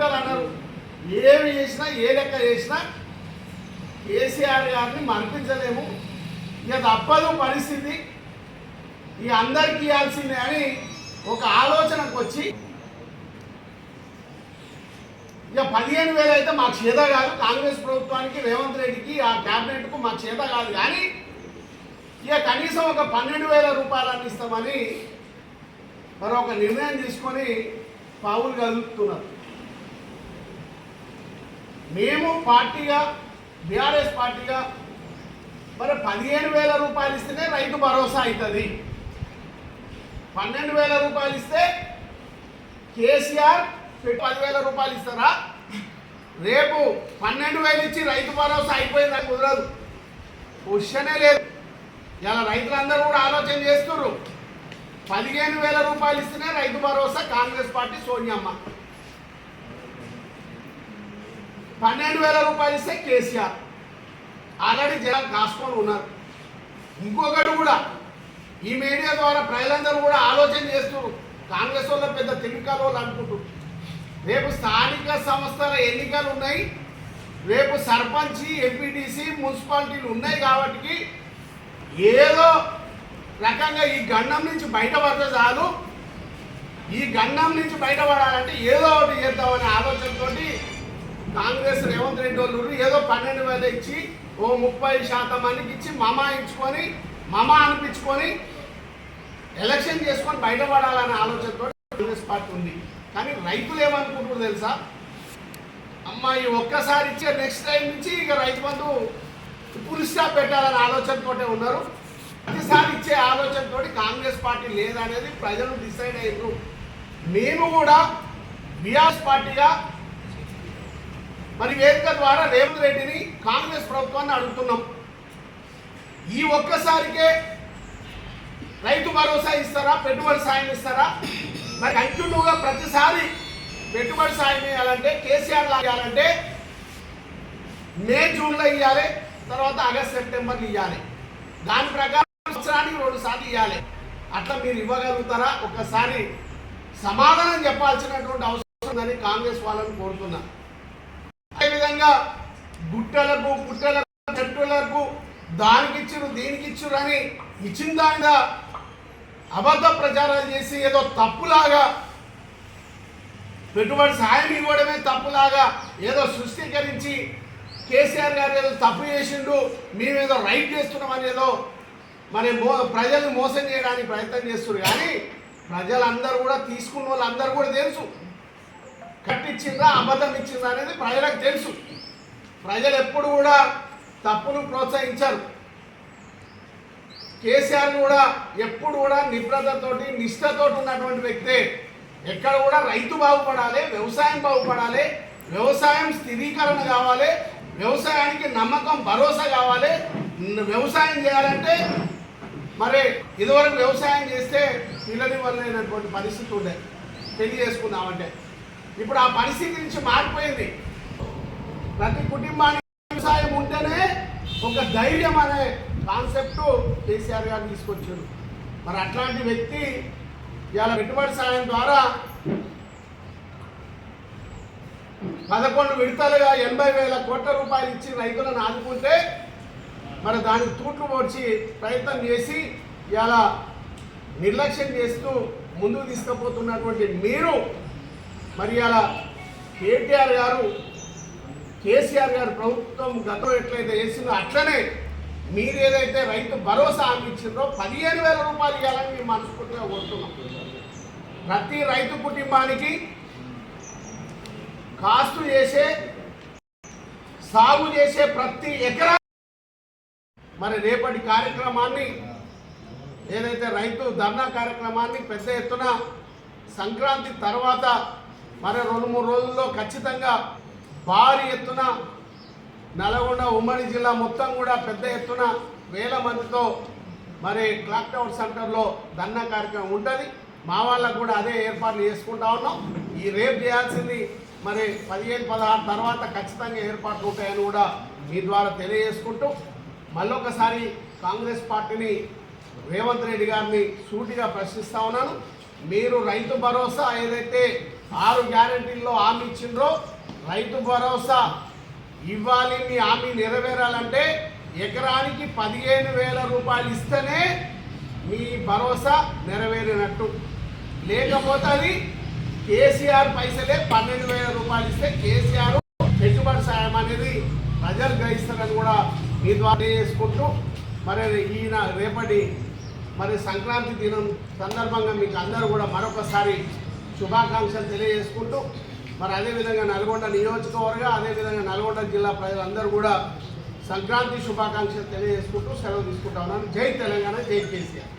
గుట్టలు అన్నారు ఏమి చేసినా ఏ లెక్క చేసినా కేసీఆర్ గారిని మర్పించలేము. ఇక తప్పదు పరిస్థితి. ఇక అందరికీ ఇవ్వాల్సిందే అని ఒక ఆలోచనకు వచ్చి ఇక పదిహేను వేలు అయితే మాకు చేత కాదు. కాంగ్రెస్ ప్రభుత్వానికి రేవంత్ రెడ్డికి ఆ క్యాబినెట్కు మాకు చేత కాదు. కానీ ఇక కనీసం ఒక పన్నెండు వేల రూపాయలు అందిస్తామని మరొక నిర్ణయం తీసుకొని పావులు కదులుతున్నారు. మేము పార్టీగా బీఆర్ఎస్ పార్టీగా మరి పదిహేను వేల రూపాయలు ఇస్తేనే రైతు భరోసా అవుతుంది. పన్నెండు వేల రూపాయలు ఇస్తే కేసీఆర్ పదివేల రూపాయలు ఇస్తారా? రేపు పన్నెండు వేలు ఇచ్చి రైతు భరోసా అయిపోయిందని కుదరదు. క్వశ్చనే లేదు. ఇలా రైతులందరూ కూడా ఆలోచన చేస్తున్నారు పదిహేను వేల రూపాయలు ఇస్తేనే రైతు భరోసా కాంగ్రెస్ పార్టీ సోనియమ్మ. పన్నెండు వేల రూపాయలు ఇస్తే కేసీఆర్. ఆల్రెడీ జనాలు కాసుకొని ఉన్నారు. ఇంకొకటి కూడా ఈ మీడియా ద్వారా ప్రజలందరూ కూడా ఆలోచన చేస్తున్నారు కాంగ్రెస్ వాళ్ళ పెద్ద తిమికాల వాళ్ళు అనుకుంటున్నారు రేపు స్థానిక సంస్థల ఎన్నికలు ఉన్నాయి రేపు సర్పంచ్ ఎంపీటీసీ మున్సిపాలిటీలు ఉన్నాయి కాబట్టి ఏదో రకంగా ఈ గండం నుంచి బయటపడితే చాలు. ఈ గండం నుంచి బయటపడాలంటే ఏదో ఒకటి చేద్దామనే ఆలోచనతోటి కాంగ్రెస్ రేవంత్ రెడ్డి వాళ్ళు ఏదో పన్నెండు వేలు ఇచ్చి ఓ ముప్పై శాతం మందికి ఇచ్చి మమ ఇచ్చుకొని మమ అనిపించుకొని ఎలక్షన్ చేసుకొని బయటపడాలనే ఆలోచనతో కాంగ్రెస్ పార్టీ ఉంది. కానీ రైతులు ఏమనుకుంటారు తెలుసా? అమ్మాయి ఒక్కసారి ఇచ్చే నెక్స్ట్ టైం నుంచి ఇక రైతు బంధు పురుషా పెట్టాలనే ఆలోచనతోటే ఉన్నారు. ప్రతిసారి ఇచ్చే ఆలోచనతో కాంగ్రెస్ పార్టీ లేదనేది ప్రజలు డిసైడ్ అయ్యారు. మేము కూడా బీఆర్ఎస్ పార్టీగా మరి వేదిక ద్వారా రేవంత్ రెడ్డిని కాంగ్రెస్ ప్రభుత్వాన్ని అడుగుతున్నాం. ఈ ఒక్కసారికే రైతు భరోసా ఇస్తారా? పెట్టుబడి సాయం ఇస్తారా? మరి కంటిన్యూగా ప్రతిసారి పెట్టుబడి సాయం ఇవ్వాలంటే కేసీఆర్ లాగాలంటే మే జూన్లో ఇవ్వాలి తర్వాత ఆగస్ట్ సెప్టెంబర్లో ఇవ్వాలి దాని ప్రకారం సంవత్సరానికి రెండు సార్లు ఇవ్వాలి అట్లా మీరు ఇవ్వగలుగుతారా? ఒక్కసారి సమాధానం చెప్పాల్సినటువంటి అవసరం ఉందని కాంగ్రెస్ వాళ్ళని కోరుతున్నా. అదేవిధంగా గుట్టలకు పుట్టలకు చెట్టులకు దానికి ఇచ్చురు దీనికి ఇచ్చురు అని ఇచ్చిన దానిగా అబద్ధ ప్రచారాలు చేసి ఏదో తప్పులాగా పెట్టుబడి సాయం ఇవ్వడమే తప్పులాగా ఏదో సృష్టీకరించి కేసీఆర్ గారు ఏదో తప్పు చేసిండు మేము ఏదో రైట్ చేస్తున్నాం ఏదో మరి మో ప్రజల్ని మోసం చేయడానికి ప్రయత్నం చేస్తున్నారు కానీ ప్రజలందరూ కూడా తీసుకున్న వాళ్ళందరూ కూడా తెలుసు. కట్టిచ్చిందా అబద్ధం ఇచ్చిందా అనేది ప్రజలకు తెలుసు. ప్రజలు ఎప్పుడు కూడా తప్పును ప్రోత్సహించరు. కేసీఆర్ కూడా ఎప్పుడు కూడా నిబ్రతతోటి నిష్ఠతోటి ఉన్నటువంటి వ్యక్తే. ఎక్కడ కూడా రైతు బాగుపడాలి వ్యవసాయం బాగుపడాలి వ్యవసాయం స్థిరీకరణ కావాలి వ్యవసాయానికి నమ్మకం భరోసా కావాలి. వ్యవసాయం చేయాలంటే మరి ఇదివరకు వ్యవసాయం చేస్తే పిల్లనివ్వలేనటువంటి పరిస్థితి ఉండే. పెళ్ళి చేసుకుందామంటే. ఇప్పుడు ఆ పరిస్థితి నుంచి మారిపోయింది. ప్రతి ఒక ధైర్యం అనే కాన్సెప్ట్ కేసీఆర్ గారు తీసుకొచ్చారు. మరి అట్లాంటి వ్యక్తి ఇవాళ పెట్టుబడి సాయం ద్వారా పదకొండు విడతలుగా ఎనభై వేల కోట్ల రూపాయలు ఇచ్చి రైతులను ఆదుకుంటే మరి దానికి తూట్లు పోడ్చి ప్రయత్నం చేసి ఇలా నిర్లక్ష్యం చేస్తూ ముందుకు తీసుకుపోతున్నటువంటి మీరు మరి అలా కేటీఆర్ గారు కేసీఆర్ గారు ప్రభుత్వం గతం ఎట్లయితే చేసిందో అట్లనే మీరు ఏదైతే రైతు భరోసా అందించిందో పదిహేను వేల రూపాయలు ఇవ్వాలని మేము మనస్ఫూర్తిగా కోరుతున్నాం. ప్రతి రైతు కుటుంబానికి కాస్తు చేసే సాగు చేసే ప్రతి ఎకరా మరి రేపటి కార్యక్రమాన్ని ఏదైతే రైతు ధర్నా కార్యక్రమాన్ని పెద్ద ఎత్తున సంక్రాంతి తర్వాత మరి రెండు మూడు రోజుల్లో ఖచ్చితంగా భారీ ఎత్తున నల్గొండ ఉమ్మడి జిల్లా మొత్తం కూడా పెద్ద ఎత్తున వేల మందితో మరి క్లాక్ టవర్ సెంటర్లో ధర్నా కార్యక్రమం ఉంటుంది. మా వాళ్ళకు కూడా అదే ఏర్పాట్లు చేసుకుంటా ఉన్నాం. ఈ రేపు చేయాల్సింది మరి పదిహేను పదహారు తర్వాత ఖచ్చితంగా ఏర్పాట్లు ఉంటాయని కూడా మీ ద్వారా తెలియజేసుకుంటూ మళ్ళొకసారి కాంగ్రెస్ పార్టీని రేవంత్ రెడ్డి గారిని సూటిగా ప్రశ్నిస్తా ఉన్నాను. మీరు రైతు భరోసా ఏదైతే ఆరు గ్యారంటీల్లో హామీ ఇచ్చిండ్రో రైతు భరోసా ఇవ్వాలి మీ హామీ నెరవేరాలంటే ఎకరానికి పదిహేను వేల రూపాయలు ఇస్తేనే మీ భరోసా నెరవేరినట్టు. లేకపోతే అది కేసీఆర్ పైసలే పన్నెండు వేల రూపాయలు ఇస్తే కేసీఆర్ పెట్టుబడి సాయం అనేది ప్రజలు గ్రహిస్తారని కూడా మీ ద్వారా చేసుకుంటూ మరి ఈయన రేపటి మరి సంక్రాంతి దినం సందర్భంగా మీకు అందరూ కూడా మరొకసారి శుభాకాంక్షలు తెలియజేసుకుంటూ మరి అదేవిధంగా నల్గొండ నియోజకవర్గ అదేవిధంగా నల్గొండ జిల్లా ప్రజలందరూ కూడా సంక్రాంతి శుభాకాంక్షలు తెలియజేసుకుంటూ సెలవు తీసుకుంటా ఉన్నాను. జై తెలంగాణ జై కేసీఆర్.